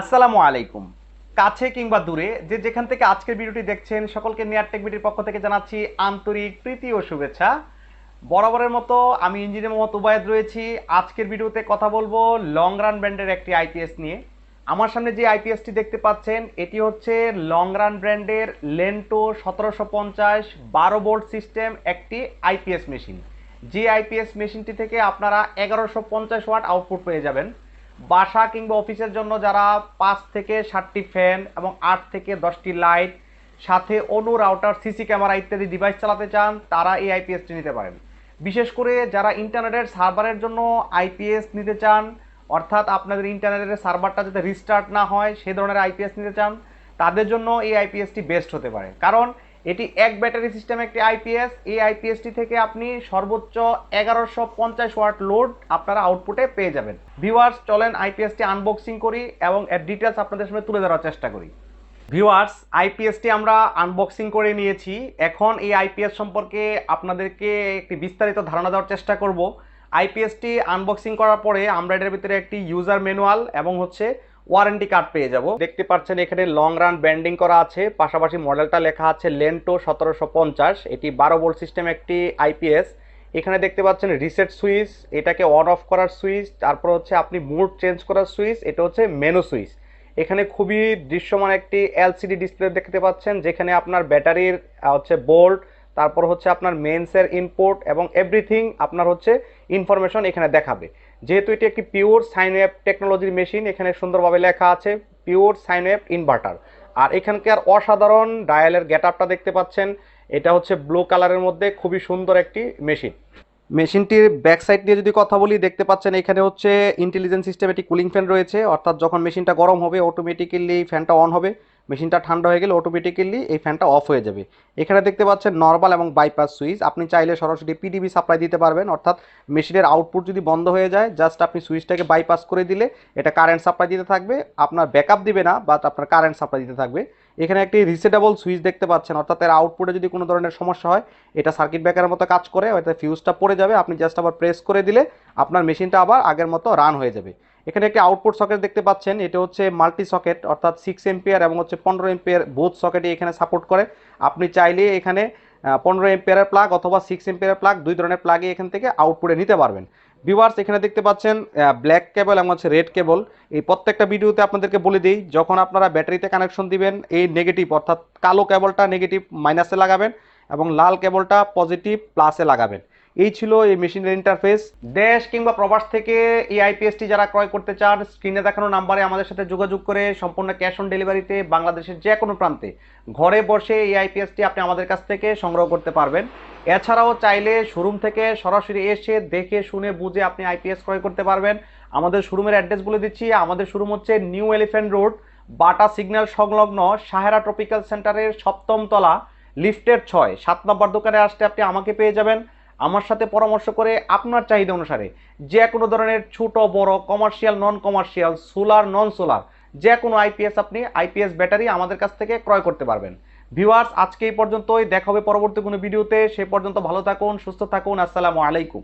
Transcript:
আসসালামু আলাইকুম। কাছে কিংবা দূরে, যে যেখান থেকে আজকের ভিডিওটি দেখছেন, সকলকে নিয়ার টেক বিটির পক্ষ থেকে জানাচ্ছি আন্তরিক প্রীতি ও শুভেচ্ছা। বরাবরের মতো আমি ইঞ্জিনিয়ার মোহাম্মদ উবায়দ রয়েছি। আজকের ভিডিওতে কথা বলব লং রান ব্র্যান্ডের একটি আইপিএস নিয়ে। আমার সামনে যে আইপিএসটি দেখতে পাচ্ছেন, এটি হচ্ছে লং রান ব্র্যান্ডের লেন্টো সতেরোশো পঞ্চাশ বারো বোল্ট সিস্টেম একটি আইপিএস মেশিন যে আইপিএস মেশিনটি থেকে আপনারা এগারোশো পঞ্চাশ ওয়াট আউটপুট পেয়ে যাবেন। বাসা কিংবা অফিসের জন্য যারা পাঁচ থেকে ষাটটি ফ্যান এবং আট থেকে দশটি লাইট, সাথে অনু রাউটার, সিসি ক্যামেরা ইত্যাদি ডিভাইস চালাতে চান, তারা এই আইপিএসটি নিতে পারেন। বিশেষ করে যারা ইন্টারনেটের সার্ভারের জন্য আইপিএস নিতে চান, অর্থাৎ আপনাদের ইন্টারনেটের সার্ভারটা যাতে রিস্টার্ট না হয় সেই ধরনের আইপিএস নিতে চান, তাদের জন্য এই আইপিএসটি বেস্ট হতে পারে। কারণ এটি এক ব্যাটারি সিস্টেম একটি আইপিএস। এই আইপিএসটি থেকে আপনি সর্বোচ্চ এগারোশো পঞ্চাশ ওয়াট লোড আপনারা আউটপুটে পেয়ে যাবেন। ভিউয়ার্স চলেন আইপিএসটি আনবক্সিং করি এবং এর ডিটেলস আপনাদের সামনে তুলে ধরার চেষ্টা করি। ভিউয়ার্স আইপিএসটি আমরা আনবক্সিং করে নিয়েছি। এখন এই আইপিএস সম্পর্কে আপনাদেরকে একটি বিস্তারিত ধারণা দেওয়ার চেষ্টা করব। আইপিএসটি আনবক্সিং করার পরে আমরা এটার ভিতরে একটি ইউজার ম্যানুয়াল এবং হচ্ছে ওয়ারেন্টি কার্ড পেয়ে যাব। দেখতে পাচ্ছেন, এখানে লং রান ব্যান্ডিং করা আছে। পাশাপাশি মডেলটা লেখা আছে লেন্টো সতেরোশো পঞ্চাশ। এটি বারো ভোল্ট সিস্টেম একটি আইপিএস এখানে দেখতে পাচ্ছেন রিসেট সুইচ এটাকে অন অফ করার সুইচ তারপর হচ্ছে আপনি মুড চেঞ্জ করার সুইচ এটা হচ্ছে মেনু সুইচ এখানে খুবই দৃশ্যমান একটি এলসিডি ডিসপ্লে দেখতে পাচ্ছেন, যেখানে আপনার ব্যাটারির হচ্ছে বোল্ট তারপর হচ্ছে আপনার মেন্সের ইনপুট এবং এভরিথিং আপনার হচ্ছে ইনফরমেশন এখানে দেখাবে। যেহেতু এটি একটি পিওর সাইনওয়েভ টেকনোলজির মেশিন এখানে সুন্দরভাবে লেখা আছে পিওর সাইনওয়েভ ইনভার্টার আর এখানকার অসাধারণ ডায়ালের গেট আপটা দেখতে পাচ্ছেন, এটা হচ্ছে ব্লু কালারের মধ্যে খুবই সুন্দর একটি মেশিন মেশিনটির ব্যাক সাইড দিয়ে যদি কথা বলি, দেখতে পাচ্ছেন এখানে হচ্ছে ইন্টেলিজেন্স সিস্টেম একটি কুলিং ফ্যান রয়েছে, অর্থাৎ যখন মেশিনটা গরম হবে অটোমেটিক্যালি ফ্যানটা অন হবে। মেশিনটা ঠান্ডা হয়ে গেলে অটোমেটিক্যালি এই ফ্যানটা অফ হয়ে যাবে। এখানে দেখতে পাচ্ছেন নর্মাল এবং বাইপাস সুইচ আপনি চাইলে সরাসরি পিডিবি সাপ্লাই দিতে পারবেন, অর্থাৎ মেশিনের আউটপুট যদি বন্ধ হয়ে যায় জাস্ট আপনি সুইচটাকে বাইপাস করে দিলে এটা কারেন্ট সাপ্লাই দিতে থাকবে। আপনার ব্যাকআপ দিবে না বাট আপনার কারেন্ট সাপ্লাই দিতে থাকবে। এখানে একটি রিসেটেবল সুইচ দেখতে পাচ্ছেন, অর্থাৎ এর আউটপুটে যদি কোনো ধরনের সমস্যা হয়, এটা সার্কিট ব্রেকারের মতো কাজ করে, হয়তো ফিউজটা পড়ে যাবে। আপনি জাস্ট আবার প্রেস করে দিলে আপনার মেশিনটা আবার আগের মতো রান হয়ে যাবে। এখানে একটি আউটপুট সকেট দেখতে পাচ্ছেন, এটা হচ্ছে মাল্টি সকেট অর্থাৎ সিক্স এম্পিয়ার এবং হচ্ছে পনেরো এম্পিয়ার বোথ সকেটই এখানে সাপোর্ট করে। আপনি চাইলে এখানে পনেরো এম্পিয়ারের প্লাগ অথবা সিক্স এম্পিয়ারের প্লাগ দুই ধরনের প্লাগই এখান থেকে আউটপুটে নিতে পারবেন। ভিউয়ার্স এখানে দেখতে পাচ্ছেন ব্ল্যাক কেবল এবং হচ্ছে রেড কেবল এই প্রত্যেকটা ভিডিওতে আপনাদেরকে বলে দিই, যখন আপনারা ব্যাটারিতে কানেকশন দিবেন, এই নেগেটিভ অর্থাৎ কালো কেবলটা নেগেটিভ মাইনাসে লাগাবেন এবং লাল কেবলটা পজিটিভ প্লাসে লাগাবেন। এই ছিল এই মেশিনের ইন্টারফেস দেশ কিংবা প্রবাস থেকে এই আইপিএসটি যারা ক্রয় করতে চান স্ক্রিনে দেখানো নাম্বারে আমাদের সাথে যোগাযোগ করে সম্পূর্ণ ক্যাশ অন ডেলিভারিতে বাংলাদেশের যে কোনো প্রান্তে ঘরে বসে এই আইপিএসটি আপনি আমাদের কাছ থেকে সংগ্রহ করতে পারবেন। এছাড়াও চাইলে শোরুম থেকে সরাসরি এসে দেখে, শুনে, বুঝে আপনি আইপিএস ক্রয় করতে পারবেন। আমাদের শোরুমের অ্যাড্রেস বলে দিচ্ছি। আমাদের শোরুম হচ্ছে new elephant road Bata signal সংলগ্ন সাহেরা ট্রপিক্যাল সেন্টারের সপ্তম তলা লিফটের ছয়, সাত নম্বর দোকানে আসতে আপনি আমাকে পেয়ে যাবেন। আমার সাথে পরামর্শ করে আপনার চাহিদা অনুসারে যে কোনো ধরনের ছোট, বড় commercial non commercial solar non solar যে কোনো আইপিএস আপনি আইপিএস ব্যাটারি আমাদের কাছ থেকে ক্রয় করতে পারবেন। ভিউয়ার্স আজকে এই পর্যন্তই। দেখা হবে পরবর্তী কোনো ভিডিওতে সে পর্যন্ত ভালো থাকুন, সুস্থ থাকুন। আসসালামু আলাইকুম।